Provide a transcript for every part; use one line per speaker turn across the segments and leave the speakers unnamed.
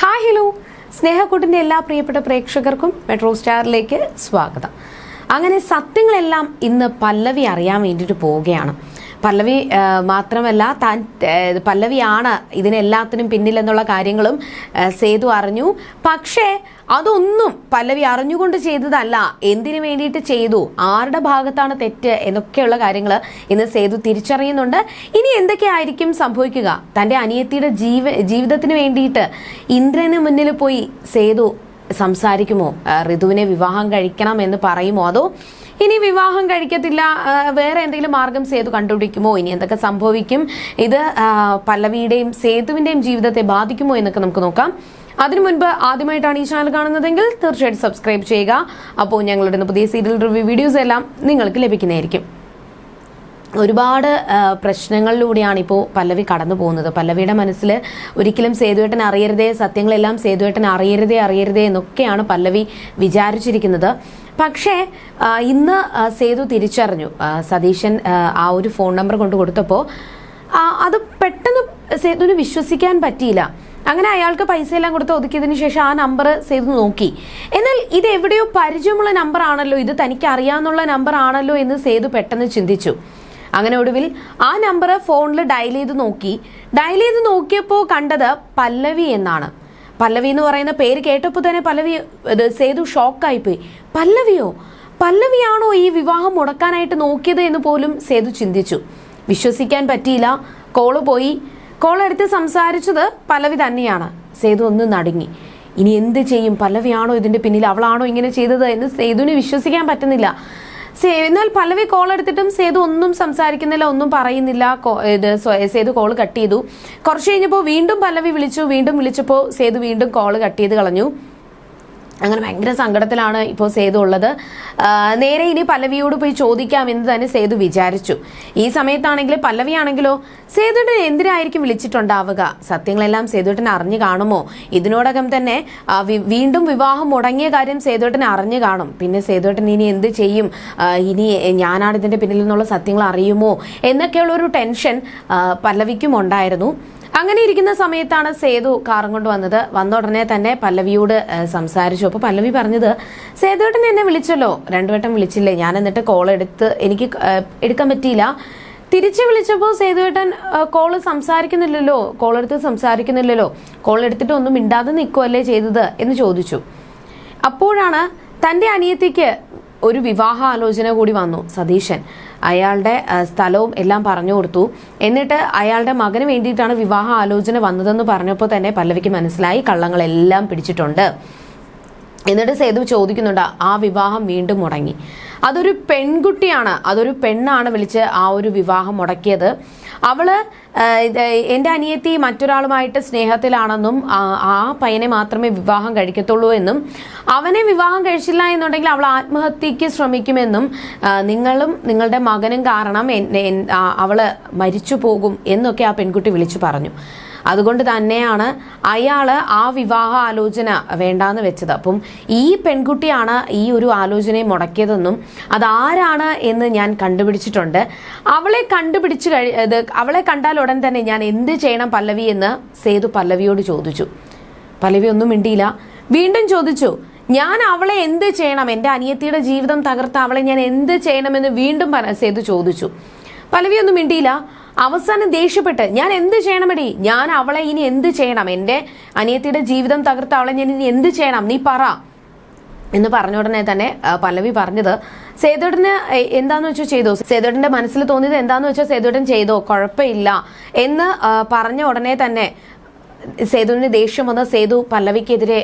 Hi hello. സ്നേഹക്കൂട്ടിന്റെ എല്ലാ പ്രിയപ്പെട്ട പ്രേക്ഷകർക്കും മെട്രോ സ്റ്റാറിലേക്ക് സ്വാഗതം. അങ്ങനെ സത്യങ്ങളെല്ലാം ഇന്ന് പല്ലവി അറിയാൻ വേണ്ടിയിട്ട് പോവുകയാണ്. പല്ലവി മാത്രമല്ല താൻ പല്ലവിയാണ് ഇതിനെല്ലാത്തിനും പിന്നിലെന്നുള്ള കാര്യങ്ങളും സേതു അറിഞ്ഞു. പക്ഷേ അതൊന്നും പല്ലവി അറിഞ്ഞുകൊണ്ട് ചെയ്തതല്ല. എന്തിനു വേണ്ടിയിട്ട് ചെയ്തു? ആരുടെ ഭാഗത്താണ് തെറ്റ്? എന്നൊക്കെയുള്ള കാര്യങ്ങൾ ഇന്ന് സേതു തിരിച്ചറിയുന്നുണ്ട്. ഇനി എന്തൊക്കെയായിരിക്കും സംഭവിക്കുക? തന്റെ അനിയത്തിയുടെ ജീവ ജീവിതത്തിന് വേണ്ടിയിട്ട് ഇന്ദ്രന് മുന്നിൽ പോയി സേതു സംസാരിക്കുമോ? ഋതുവിനെ വിവാഹം കഴിക്കണം എന്ന് പറയുമോ? അതോ ഇനി വിവാഹം കഴിക്കത്തില്ല വേറെ എന്തെങ്കിലും മാർഗം സേതു കണ്ടുപിടിക്കുമോ? ഇനി എന്തൊക്കെ സംഭവിക്കും? ഇത് പല്ലവിയുടെയും സേതുവിന്റെയും ജീവിതത്തെ ബാധിക്കുമോ എന്നൊക്കെ നമുക്ക് നോക്കാം. അതിനു മുൻപ് ആദ്യമായിട്ടാണ് ഈ ചാനൽ കാണുന്നതെങ്കിൽ തീർച്ചയായിട്ടും സബ്സ്ക്രൈബ് ചെയ്യുക. അപ്പോൾ ഞങ്ങളുടെ പുതിയ സീരിയൽ റിവ്യൂ വീഡിയോസ് എല്ലാം നിങ്ങൾക്ക് ലഭിക്കുന്നതായിരിക്കും. ഒരുപാട് പ്രശ്നങ്ങളിലൂടെയാണ് ഇപ്പോൾ പല്ലവി കടന്നു പോകുന്നത്. പല്ലവിയുടെ മനസ്സിൽ ഒരിക്കലും സേതുവേട്ടൻ അറിയരുതേ സത്യങ്ങളെല്ലാം സേതുവേട്ടൻ അറിയരുതേ അറിയരുതേ എന്നൊക്കെയാണ് പല്ലവി വിചാരിച്ചിരിക്കുന്നത്. പക്ഷേ ഇന്ന് സേതു തിരിച്ചറിഞ്ഞു. സതീശൻ ആ ഒരു ഫോൺ നമ്പർ കൊണ്ട് കൊടുത്തപ്പോൾ അത് പെട്ടെന്ന് സേതുവിന് വിശ്വസിക്കാൻ പറ്റിയില്ല. അങ്ങനെ അയാൾക്ക് പൈസ എല്ലാം കൊടുത്ത് ഒതുക്കിയതിനു ശേഷം ആ നമ്പർ ചെയ്ത് നോക്കി. എന്നാൽ ഇത് എവിടെയോ പരിചയമുള്ള നമ്പർ ആണല്ലോ. ഇത് തനിക്ക് അറിയാവുന്ന നമ്പർ ആണല്ലോ എന്ന് സേതു പെട്ടെന്ന് ചിന്തിച്ചു. അങ്ങനെ ഒടുവിൽ ആ നമ്പർ ഫോണിൽ ഡയൽ ചെയ്ത് നോക്കി. ഡയൽ ചെയ്ത് നോക്കിയപ്പോൾ കണ്ടത് പല്ലവി എന്നാണ്. പല്ലവി എന്ന് പറയുന്ന പേര് കേട്ടപ്പോൾ തന്നെ പല്ലവി സേതു ഷോക്കായിപ്പോയി പല്ലവിയോ? പല്ലവിയാണോ ഈ വിവാഹം മുടക്കാനായിട്ട് നോക്കിയത് എന്ന് പോലും സേതു ചിന്തിച്ചു. വിശ്വസിക്കാൻ പറ്റിയില്ല. കോൾ പോയി. കോൾ എടുത്ത് സംസാരിച്ചത് പലവി തന്നെയാണ്. സേതു ഒന്ന് നടുങ്ങി. ഇനി എന്ത് ചെയ്യും? പലവിയാണോ ഇതിന്റെ പിന്നിൽ? അവളാണോ ഇങ്ങനെ ചെയ്തത് എന്ന് സേതുവിന് വിശ്വസിക്കാൻ പറ്റുന്നില്ല. എന്നാൽ പല്ലവി കോൾ എടുത്തിട്ടും സേതു ഒന്നും സംസാരിക്കുന്നില്ല ഒന്നും പറയുന്നില്ല. സേതു കോൾ കട്ട് ചെയ്തു. കുറച്ച് കഴിഞ്ഞപ്പോൾ വീണ്ടും പലവി വിളിച്ചു വീണ്ടും വിളിച്ചപ്പോൾ സേതു വീണ്ടും കോൾ കട്ട് ചെയ്ത് കളഞ്ഞു. അങ്ങനെ ഭയങ്കര സങ്കടത്തിലാണ് ഇപ്പോൾ സേതു ഉള്ളത്. നേരെ ഇനി പല്ലവിയോട് പോയി ചോദിക്കാം എന്ന് തന്നെ സേതു വിചാരിച്ചു. ഈ സമയത്താണെങ്കിൽ പല്ലവിയാണെങ്കിലോ സേതുട്ടൻ എന്തിനായിരിക്കും വിളിച്ചിട്ടുണ്ടാവുക? സത്യങ്ങളെല്ലാം സേതുട്ടൻ അറിഞ്ഞു കാണുമോ? ഇതിനോടകം തന്നെ വീണ്ടും വിവാഹം മുടങ്ങിയ കാര്യം സേതുട്ടൻ അറിഞ്ഞു കാണും. പിന്നെ സേതുട്ടൻ ഇനി എന്ത് ചെയ്യും? ഇനി ഞാനാണ് ഇതിന്റെ പിന്നിൽ നിന്നുള്ള സത്യങ്ങൾ അറിയുമോ? എന്നൊക്കെയുള്ള ഒരു ടെൻഷൻ പല്ലവിക്കും ഉണ്ടായിരുന്നു. അങ്ങനെ ഇരിക്കുന്ന സമയത്താണ് സേതു കാറും കൊണ്ട് വന്നത്. വന്ന ഉടനെ തന്നെ പല്ലവിയോട് സംസാരിച്ചു. അപ്പോൾ പല്ലവി പറഞ്ഞത് സേതുവേട്ടൻ എന്നെ വിളിച്ചല്ലോ. രണ്ടു വട്ടം വിളിച്ചില്ലേ. ഞാൻ എന്നിട്ട് കോൾ എടുത്ത് എനിക്ക് എടുക്കാൻ പറ്റിയില്ല. തിരിച്ചു വിളിച്ചപ്പോൾ സേതുവേട്ടൻ കോൾ സംസാരിക്കുന്നില്ലല്ലോ. കോൾ എടുത്ത് സംസാരിക്കുന്നില്ലല്ലോ. കോൾ എടുത്തിട്ട് ഒന്നും മിണ്ടാതെ നിൽക്കുവല്ലേ ചെയ്തത് എന്ന് ചോദിച്ചു. അപ്പോഴാണ് തന്റെ അനിയത്തിക്ക് ഒരു വിവാഹ ആലോചന കൂടി വന്നു സതീശൻ. അയാളുടെ സ്ഥലവും എല്ലാം പറഞ്ഞു കൊടുത്തു. എന്നിട്ട് അയാളുടെ മകന് വേണ്ടിയിട്ടാണ് വിവാഹ ആലോചന വന്നതെന്ന് പറഞ്ഞപ്പോൾ തന്നെ പല്ലവിക്ക് മനസ്സിലായി കള്ളങ്ങളെല്ലാം പിടിച്ചിട്ടുണ്ട്. എന്നിട്ട് സേതു ചോദിക്കുന്നുണ്ട് ആ വിവാഹം വീണ്ടും മുടങ്ങി. അതൊരു പെൺകുട്ടിയാണ് അതൊരു പെണ്ണാണ് വിളിച്ച് ആ ഒരു വിവാഹം മുടക്കിയത്. അവൾ എന്റെ അനിയത്തി മറ്റൊരാളുമായിട്ട് സ്നേഹത്തിലാണെന്നും ആ പയ്യനെ മാത്രമേ വിവാഹം കഴിക്കത്തുള്ളൂ എന്നും അവനെ വിവാഹം കഴിച്ചില്ല എന്നുണ്ടെങ്കിൽ അവൾ ആത്മഹത്യക്ക് ശ്രമിക്കുമെന്നും നിങ്ങളും നിങ്ങളുടെ മകനും കാരണം അവൾ മരിച്ചു പോകും എന്നൊക്കെ ആ പെൺകുട്ടി വിളിച്ചു പറഞ്ഞു. അതുകൊണ്ട് തന്നെയാണ് അയാൾ ആ വിവാഹ ആലോചന വേണ്ടാന്ന് വെച്ചത്. അപ്പം ഈ പെൺകുട്ടിയാണ് ഈ ഒരു ആലോചനയെ മുടക്കിയതെന്നും അതാരാണ് എന്ന് ഞാൻ കണ്ടുപിടിച്ചിട്ടുണ്ട്. അവളെ കണ്ടുപിടിച്ച് കഴി അവളെ കണ്ടാൽ ഉടൻ തന്നെ ഞാൻ എന്ത് ചെയ്യണം പല്ലവി എന്ന് സേതു പല്ലവിയോട് ചോദിച്ചു. പല്ലവി ഒന്നും മിണ്ടിയില്ല. വീണ്ടും ചോദിച്ചു ഞാൻ അവളെ എന്ത് ചെയ്യണം? എന്റെ അനിയത്തിയുടെ ജീവിതം തകർത്ത അവളെ ഞാൻ എന്ത് ചെയ്യണമെന്ന് വീണ്ടും സേതു ചോദിച്ചു. പല്ലവി ഒന്നും മിണ്ടിയില്ല. അവസാനം ദേഷ്യപ്പെട്ട് ഞാൻ എന്ത് ചെയ്യണമെടി? ഞാൻ അവളെ ഇനി എന്ത് ചെയ്യണം? എന്റെ അനിയത്തിയുടെ ജീവിതം തകർത്ത അവളെ ഞാൻ ഇനി എന്ത് ചെയ്യണം? നീ പറ. എന്ന് പറഞ്ഞ ഉടനെ തന്നെ പല്ലവി പറഞ്ഞത് സേതുടന് എന്താന്ന് വെച്ചാൽ ചെയ്തോ? സേതുടന്റെ മനസ്സിൽ തോന്നിയത് എന്താന്ന് വെച്ചാൽ സേതുടൻ ചെയ്തോ? കുഴപ്പമില്ല. എന്ന് പറഞ്ഞ ഉടനെ തന്നെ സേതുവിന് ദേഷ്യം വന്ന് സേതു പല്ലവിക്കെതിരെ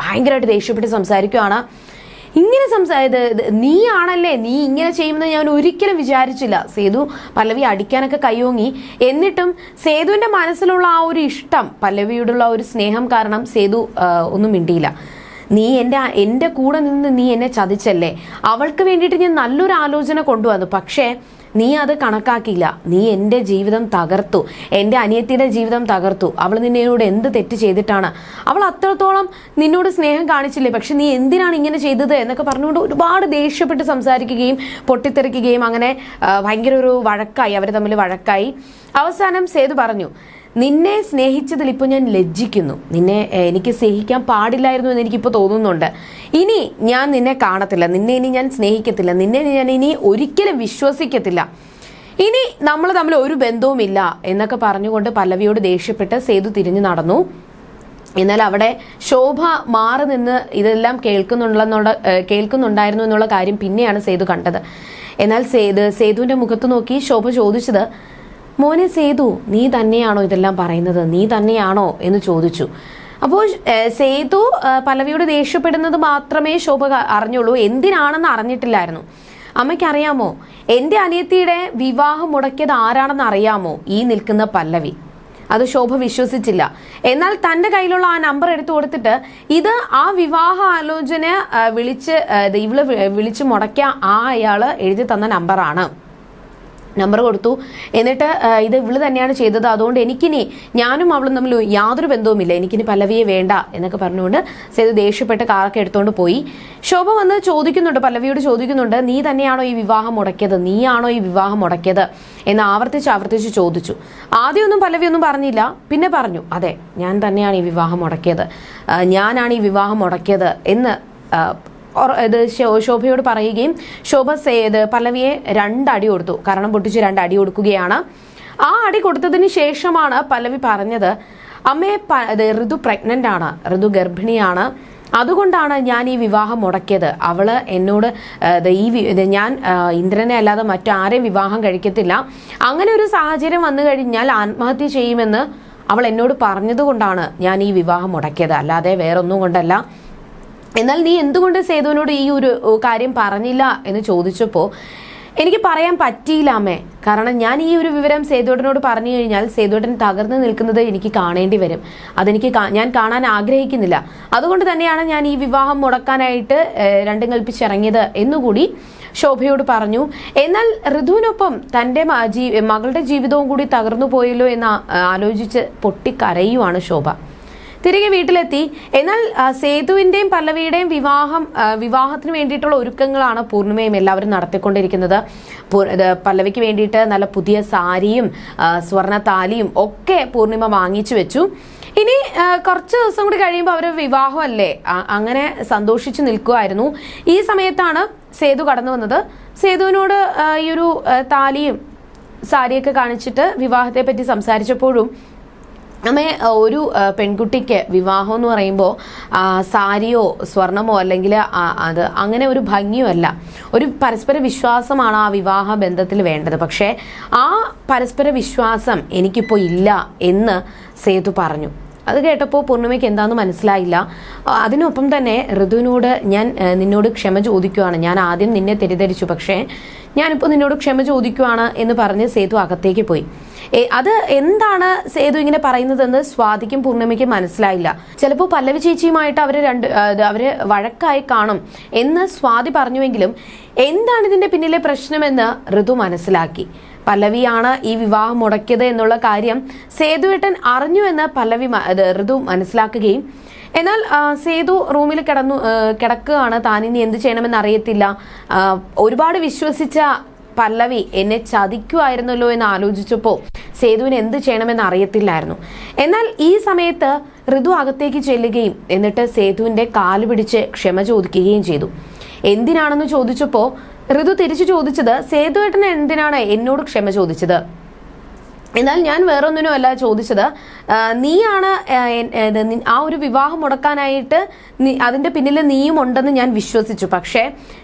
ഭയങ്കരമായിട്ട് ദേഷ്യപ്പെട്ട് സംസാരിക്കുകയാണ് ഇങ്ങനെ സംസാ നീ ആണല്ലേ? നീയാണല്ലേ നീ ഇങ്ങനെ ചെയ്യുമെന്ന് ഞാൻ ഒരിക്കലും വിചാരിച്ചില്ല. സേതു പല്ലവി അടിക്കാനൊക്കെ കയ്യോങ്ങി എന്നിട്ടും സേതുവിന്റെ മനസ്സിലുള്ള ആ ഒരു ഇഷ്ടം പല്ലവിയോടുള്ള ഒരു സ്നേഹം കാരണം സേതു ഒന്നും മിണ്ടിയില്ല. നീ എന്റെ എന്റെ കൂടെ നിന്ന് നീ എന്നെ ചതിച്ചല്ലേ? അവൾക്ക് വേണ്ടിയിട്ട് ഞാൻ നല്ലൊരു ആലോചന കൊണ്ടുവന്നു. പക്ഷേ നീ അത് കണക്കാക്കിയില്ല. നീ എന്റെ ജീവിതം തകർത്തു. എന്റെ അനിയത്തിയുടെ ജീവിതം തകർത്തു. അവൾ നിന്നോട് എന്ത് തെറ്റ് ചെയ്തിട്ടാണ്? അവൾ അത്രത്തോളം നിന്നോട് സ്നേഹം കാണിച്ചില്ലേ? പക്ഷെ നീ എന്തിനാണ് ഇങ്ങനെ ചെയ്തത് എന്നൊക്കെ പറഞ്ഞുകൊണ്ട് ഒരുപാട് ദേഷ്യപ്പെട്ട് സംസാരിക്കുകയും പൊട്ടിത്തെറിക്കുകയും അങ്ങനെ ഭയങ്കര ഒരു വഴക്കായി. അവർ തമ്മിൽ വഴക്കായി. അവസാനം സേതു പറഞ്ഞു നിന്നെ സ്നേഹിച്ചതിൽ ഇപ്പോൾ ഞാൻ ലജ്ജിക്കുന്നു. നിന്നെ എനിക്ക് സ്നേഹിക്കാൻ പാടില്ലായിരുന്നു എന്ന് എനിക്കിപ്പോൾ തോന്നുന്നുണ്ട്. ഇനി ഞാൻ നിന്നെ കാണത്തില്ല. നിന്നെ ഇനി ഞാൻ സ്നേഹിക്കത്തില്ല. നിന്നെ ഞാൻ ഇനി ഒരിക്കലും വിശ്വസിക്കത്തില്ല. ഇനി നമ്മൾ തമ്മിൽ ഒരു ബന്ധവുമില്ല എന്നൊക്കെ പറഞ്ഞുകൊണ്ട് പല്ലവിയോട് ദേഷ്യപ്പെട്ട് സേതു തിരിഞ്ഞു നടന്നു. എന്നാൽ അവിടെ ശോഭ മാറി നിന്ന് ഇതെല്ലാം കേൾക്കുന്നുണ്ടെന്നുള്ള കേൾക്കുന്നുണ്ടായിരുന്നു എന്നുള്ള കാര്യം പിന്നെയാണ് സേതു കണ്ടത്. എന്നാൽ സേതു സേതുവിന്റെ മുഖത്ത് നോക്കി ശോഭ ചോദിച്ചത് മോനെ സേതു നീ തന്നെയാണോ ഇതെല്ലാം പറയുന്നത്? നീ തന്നെയാണോ എന്ന് ചോദിച്ചു. അപ്പോൾ സേതു പലവിയോട് ദേഷ്യപ്പെടുന്നത് മാത്രമേ ശോഭ അറിഞ്ഞുള്ളൂ. എന്തിനാണെന്ന് അറിഞ്ഞിട്ടില്ലായിരുന്നു. അമ്മയ്ക്കറിയാമോ എന്റെ അനിയത്തിയുടെ വിവാഹം മുടക്കിയത് ആരാണെന്ന് അറിയാമോ ഈ നിൽക്കുന്ന പല്ലവി? അത് ശോഭ വിശ്വസിച്ചില്ല. എന്നാൽ തന്റെ കയ്യിലുള്ള ആ നമ്പർ എടുത്തു കൊടുത്തിട്ട് ഇത് ആ വിവാഹ ആലോചന വിളിച്ച് ഇവൾ വിളിച്ച് മുടക്കിയ ആ അയാൾ എഴുതി തന്ന നമ്പറാണ്. നമ്പർ കൊടുത്തു. എന്നിട്ട് ഇത് ഇവൾ തന്നെയാണ് ചെയ്തത്. അതുകൊണ്ട് എനിക്കിനി ഞാനും അവളും തമ്മിൽ യാതൊരു ബന്ധവുമില്ല. എനിക്കിനി പല്ലവിയെ വേണ്ട എന്നൊക്കെ പറഞ്ഞുകൊണ്ട് സേതു ദേഷ്യപ്പെട്ട് കാറൊക്കെ എടുത്തുകൊണ്ട് പോയി. ശോഭ വന്ന് ചോദിക്കുന്നുണ്ട് പല്ലവിയോട് ചോദിക്കുന്നുണ്ട് നീ തന്നെയാണോ ഈ വിവാഹം മുടക്കിയത്? നീയാണോ ഈ വിവാഹം മുടക്കിയത്? എന്ന് ആവർത്തിച്ച് ആവർത്തിച്ച് ചോദിച്ചു. ആദ്യമൊന്നും പല്ലവിയൊന്നും പറഞ്ഞില്ല. പിന്നെ പറഞ്ഞു അതെ ഞാൻ തന്നെയാണ് ഈ വിവാഹം മുടക്കിയത്. ഞാനാണ് ഈ വിവാഹം മുടക്കിയത് എന്ന് ഇത് ശോഭയോട് പറയുകയും ശോഭ സേത് പല്ലവിയെ രണ്ടടി കൊടുത്തു. കാരണം പൊട്ടിച്ച് രണ്ടടി കൊടുക്കുകയാണ്. ആ അടി കൊടുത്തതിന് ശേഷമാണ് പല്ലവി പറഞ്ഞത് അമ്മയെ ഋതു പ്രഗ്നന്റ് ആണ് ഋതു ഗർഭിണിയാണ്. അതുകൊണ്ടാണ് ഞാൻ ഈ വിവാഹം മുടക്കിയത്. അവൾ എന്നോട് ഈ ഞാൻ ഇന്ദ്രനെ അല്ലാതെ മറ്റാരെയും വിവാഹം കഴിക്കത്തില്ല. അങ്ങനെ ഒരു സാഹചര്യം വന്നു കഴിഞ്ഞാൽ ആത്മഹത്യ ചെയ്യുമെന്ന് അവൾ എന്നോട് പറഞ്ഞതുകൊണ്ടാണ് ഞാൻ ഈ വിവാഹം മുടക്കിയത്. അല്ലാതെ വേറൊന്നും കൊണ്ടല്ല. എന്നാൽ നീ എന്തുകൊണ്ട് സേതുവിനോട് ഈ ഒരു കാര്യം പറഞ്ഞില്ല എന്ന് ചോദിച്ചപ്പോൾ എനിക്ക് പറയാൻ പറ്റിയില്ല അമ്മേ. കാരണം ഞാൻ ഈ ഒരു വിവരം സേതുവേട്ടനോട് പറഞ്ഞു കഴിഞ്ഞാൽ സേതുവേട്ടൻ തകർന്നു നിൽക്കുന്നത് എനിക്ക് കാണേണ്ടി വരും. അതെനിക്ക് ഞാൻ കാണാൻ ആഗ്രഹിക്കുന്നില്ല. അതുകൊണ്ട് തന്നെയാണ് ഞാൻ ഈ വിവാഹം മുടക്കാനായിട്ട് രണ്ടും കൽപ്പിച്ചിറങ്ങിയത് എന്നുകൂടി ശോഭയോട് പറഞ്ഞു. എന്നാൽ ഋതുവിനൊപ്പം തന്റെ മകളുടെ ജീവിതവും കൂടി തകർന്നു പോയല്ലോ എന്ന് ആലോചിച്ച് പൊട്ടിക്കരയുവാണ് ശോഭ. തിരികെ വീട്ടിലെത്തി. എന്നാൽ സേതുവിന്റെയും പല്ലവിയുടെയും വിവാഹം വിവാഹത്തിന് വേണ്ടിയിട്ടുള്ള ഒരുക്കങ്ങളാണ് പൂർണിമയും എല്ലാവരും നടത്തിക്കൊണ്ടിരിക്കുന്നത്. പല്ലവിക്ക് വേണ്ടിയിട്ട് നല്ല പുതിയ സാരിയും സ്വർണ താലിയും ഒക്കെ പൂർണിമ വാങ്ങിച്ചു വെച്ചു. ഇനി കുറച്ച് ദിവസം കൂടി കഴിയുമ്പോൾ അവർ വിവാഹമല്ലേ? അങ്ങനെ സന്തോഷിച്ചു നിൽക്കുമായിരുന്നു ഈ സമയത്താണ് സേതു കടന്നു വന്നത്. സേതുവിനോട് ഈ ഒരു താലിയും സാരിയൊക്കെ കാണിച്ചിട്ട് വിവാഹത്തെ പറ്റി സംസാരിച്ചപ്പോഴും നമ്മെ ഒരു പെൺകുട്ടിക്ക് വിവാഹം എന്ന് പറയുമ്പോൾ സാരിയോ സ്വർണമോ അല്ലെങ്കിൽ അത് അങ്ങനെ ഒരു ഭംഗിയോ അല്ല. ഒരു പരസ്പര വിശ്വാസമാണ് ആ വിവാഹ ബന്ധത്തിൽ വേണ്ടത്. പക്ഷേ ആ പരസ്പര വിശ്വാസം എനിക്കിപ്പോൾ ഇല്ല എന്ന് സേതു പറഞ്ഞു. അത് കേട്ടപ്പോൾ പൂർണിമയ്ക്ക് എന്താണെന്ന് മനസ്സിലായില്ല. അതിനൊപ്പം തന്നെ ഋതുവിനോട് ഞാൻ നിന്നോട് ക്ഷമ ചോദിക്കുവാണ്. ഞാൻ ആദ്യം നിന്നെ തെറ്റിദ്ധരിച്ചു പക്ഷേ ഞാനിപ്പോൾ നിന്നോട് ക്ഷമ ചോദിക്കുവാണ് എന്ന് പറഞ്ഞ് സേതു അകത്തേക്ക് പോയി. അത് എന്താണ് സേതു ഇങ്ങനെ പറയുന്നതെന്ന് സ്വാതിക്കും പൂർണിമയ്ക്കും മനസ്സിലായില്ല. ചിലപ്പോൾ പല്ലവി ചേച്ചിയുമായിട്ട് അവർ രണ്ട് അവർ വഴക്കായി കാണും എന്ന് സ്വാതി പറഞ്ഞുവെങ്കിലും എന്താണ് ഇതിന്റെ പിന്നിലെ പ്രശ്നമെന്ന് ഋതു മനസ്സിലാക്കി. പല്ലവിയാണ് ഈ വിവാഹം മുടക്കിയത് എന്നുള്ള കാര്യം സേതുവേട്ടൻ അറിഞ്ഞു എന്ന് പല്ലവി ഋതു മനസ്സിലാക്കുകയും എന്നാൽ സേതു റൂമിൽ കിടന്നു കിടക്കുകയാണ്. താൻ ഇനി എന്ത് ചെയ്യണമെന്ന് അറിയത്തില്ല. ഒരുപാട് വിശ്വസിച്ച പല്ലവി എന്നെ ചതിക്കുമായിരുന്നല്ലോ എന്ന് ആലോചിച്ചപ്പോൾ സേതുവിന് എന്ത് ചെയ്യണമെന്ന് അറിയത്തില്ലായിരുന്നു. എന്നാൽ ഈ സമയത്ത് ഋതു അകത്തേക്ക് ചെല്ലുകയും എന്നിട്ട് സേതുവിന്റെ കാൽ പിടിച്ച് ക്ഷമ ചോദിക്കുകയും ചെയ്തു. എന്തിനാണെന്ന് ചോദിച്ചപ്പോൾ ഋതു തിരിച്ചു ചോദിച്ചത് സേതുവേട്ടൻ എന്തിനാണ് എന്നോട് ക്ഷമ ചോദിച്ചത്? എന്നാൽ ഞാൻ വേറൊന്നിനുമല്ല ചോദിച്ചത് ആ, നീയാണ് ആ, ഒരു വിവാഹം മുടക്കാനായിട്ട് അതിന്റെ പിന്നിൽ നീയും ഉണ്ടെന്ന് ഞാൻ വിശ്വസിച്ചു. പക്ഷേ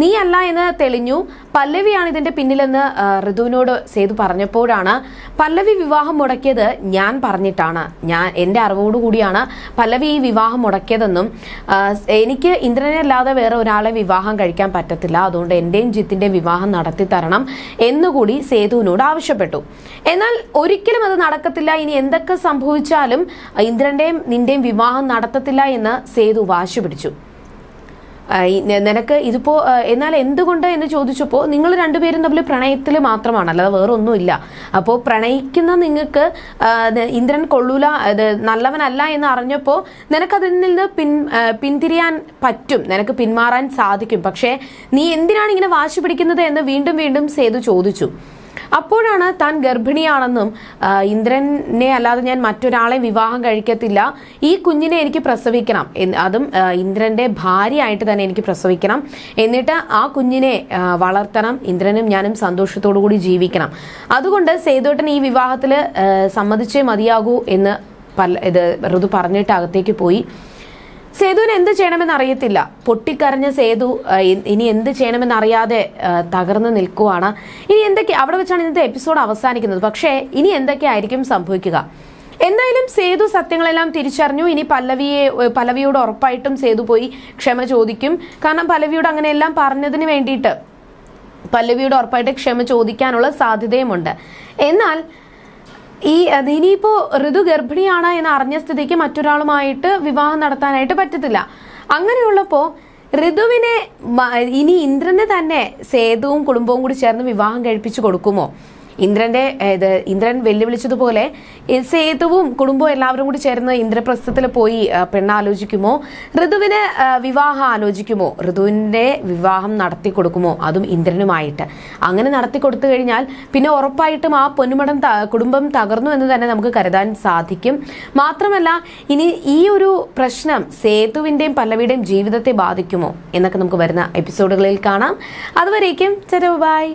നീ അല്ല എന്ന് തെളിഞ്ഞു. പല്ലവിയാണ് ഇതിന്റെ പിന്നിലെന്ന് ഋതുവിനോട് സേതു പറഞ്ഞപ്പോഴാണ് പല്ലവി വിവാഹം മുടക്കിയത് ഞാൻ പറഞ്ഞിട്ടാണ്. ഞാൻ എന്റെ അറിവോടുകൂടിയാണ് പല്ലവി ഈ വിവാഹം മുടക്കിയതെന്നും എനിക്ക് ഇന്ദ്രനെ അല്ലാതെ വേറെ ഒരാളെ വിവാഹം കഴിക്കാൻ പറ്റത്തില്ല. അതുകൊണ്ട് എന്റെയും ജിത്തിന്റെ വിവാഹം നടത്തി തരണം എന്നുകൂടി സേതുവിനോട് ആവശ്യപ്പെട്ടു. എന്നാൽ ഒരിക്കലും അത് നടക്കത്തില്ല. ഇനി എന്തൊക്കെ സംഭവിച്ചാലും ഇന്ദ്രന്റെയും നിന്റെയും വിവാഹം നടത്തത്തില്ല എന്ന് സേതു വാശി പിടിച്ചു. നിനക്ക് ഇതിപ്പോ എന്നാൽ എന്തുകൊണ്ട് എന്ന് ചോദിച്ചപ്പോൾ നിങ്ങൾ രണ്ടുപേരും തമ്മിൽ പ്രണയത്തിൽ മാത്രമാണ് അല്ലാതെ വേറെ ഒന്നുമില്ല അപ്പോൾ പ്രണയിക്കുന്ന നിങ്ങൾക്ക് ഇന്ദ്രൻ കൊള്ളൂല നല്ലവനല്ല എന്ന് അറിഞ്ഞപ്പോൾ നിനക്കതിൽ നിന്ന് പിൻ പിന്തിരിയാൻ പറ്റും നിനക്ക് പിന്മാറാൻ സാധിക്കും. പക്ഷേ നീ എന്തിനാണ് ഇങ്ങനെ വാശി പിടിക്കുന്നത് എന്ന് വീണ്ടും വീണ്ടും സേതു ചോദിച്ചു. അപ്പോഴാണ് താൻ ഗർഭിണിയാണെന്നും ഇന്ദ്രനെ അല്ലാതെ ഞാൻ മറ്റൊരാളെ വിവാഹം കഴിക്കത്തില്ല. ഈ കുഞ്ഞിനെ എനിക്ക് പ്രസവിക്കണം. അതും ഇന്ദ്രന്റെ ഭാര്യയായിട്ട് തന്നെ എനിക്ക് പ്രസവിക്കണം. എന്നിട്ട് ആ കുഞ്ഞിനെ വളർത്തണം. ഇന്ദ്രനും ഞാനും സന്തോഷത്തോടു കൂടി ജീവിക്കണം. അതുകൊണ്ട് സേതുട്ടൻ ഈ വിവാഹത്തിൽ സമ്മതിച്ചേ മതിയാകൂ എന്ന് പല ഇത് ഋതു പറഞ്ഞിട്ട് അകത്തേക്ക് പോയി. സേതുവിന് എന്ത് ചെയ്യണമെന്ന് അറിയത്തില്ല. പൊട്ടിക്കരഞ്ഞ സേതു ഇനി എന്ത് ചെയ്യണമെന്ന് അറിയാതെ തകർന്നു നിൽക്കുവാണ്. ഇനി എന്തൊക്കെ അവിടെ വെച്ചാണ് ഇന്നത്തെ എപ്പിസോഡ് അവസാനിക്കുന്നത്. പക്ഷേ ഇനി എന്തൊക്കെയായിരിക്കും സംഭവിക്കുക? എന്തായാലും സേതു സത്യങ്ങളെല്ലാം തിരിച്ചറിഞ്ഞു. ഇനി പല്ലവിയെ പല്ലവിയോട് ഉറപ്പായിട്ടും സേതു പോയി ക്ഷമ ചോദിക്കും. കാരണം പല്ലവിയോട് അങ്ങനെയെല്ലാം പറഞ്ഞതിന് വേണ്ടിയിട്ട് പല്ലവിയോട് ഉറപ്പായിട്ട് ക്ഷമ ചോദിക്കാനുള്ള സാധ്യതയുമുണ്ട്. എന്നാൽ ഈ ഇനിയിപ്പോ ഋതു ഗർഭിണിയാണ് എന്ന് അറിഞ്ഞ സ്ഥിതിക്ക് മറ്റൊരാളുമായിട്ട് വിവാഹം നടത്താനായിട്ട് പറ്റത്തില്ല. അങ്ങനെയുള്ളപ്പോ ഋതുവിനെ ഇനി ഇന്ദ്രനെ തന്നെ സേതുവും കുടുംബവും കൂടി ചേർന്ന് വിവാഹം കഴിപ്പിച്ചു കൊടുക്കുമോ? ഇന്ദ്രന്റെ ഇത് ഇന്ദ്രൻ വെല്ലുവിളിച്ചതുപോലെ സേതുവും കുടുംബവും എല്ലാവരും കൂടി ചേർന്ന് ഇന്ദ്രപ്രസ്ഥത്തിൽ പോയി പെണ്ണാലോചിക്കുമോ? ഋതുവിന് വിവാഹം ആലോചിക്കുമോ? ഋതുവിന്റെ വിവാഹം നടത്തി കൊടുക്കുമോ അതും ഇന്ദ്രനുമായിട്ട്. അങ്ങനെ നടത്തി കൊടുത്തു കഴിഞ്ഞാൽ പിന്നെ ഉറപ്പായിട്ടും ആ പൊന്നുമടം കുടുംബം തകർന്നു എന്ന് തന്നെ നമുക്ക് കരുതാൻ സാധിക്കും. മാത്രമല്ല ഇനി ഈ ഒരു പ്രശ്നം സേതുവിന്റെയും പല്ലവിയുടെയും ജീവിതത്തെ ബാധിക്കുമോ? എന്നൊക്കെ നമുക്ക് വരുന്ന എപ്പിസോഡുകളിൽ കാണാം. അതുവരേക്കും ചെറു ബൈ.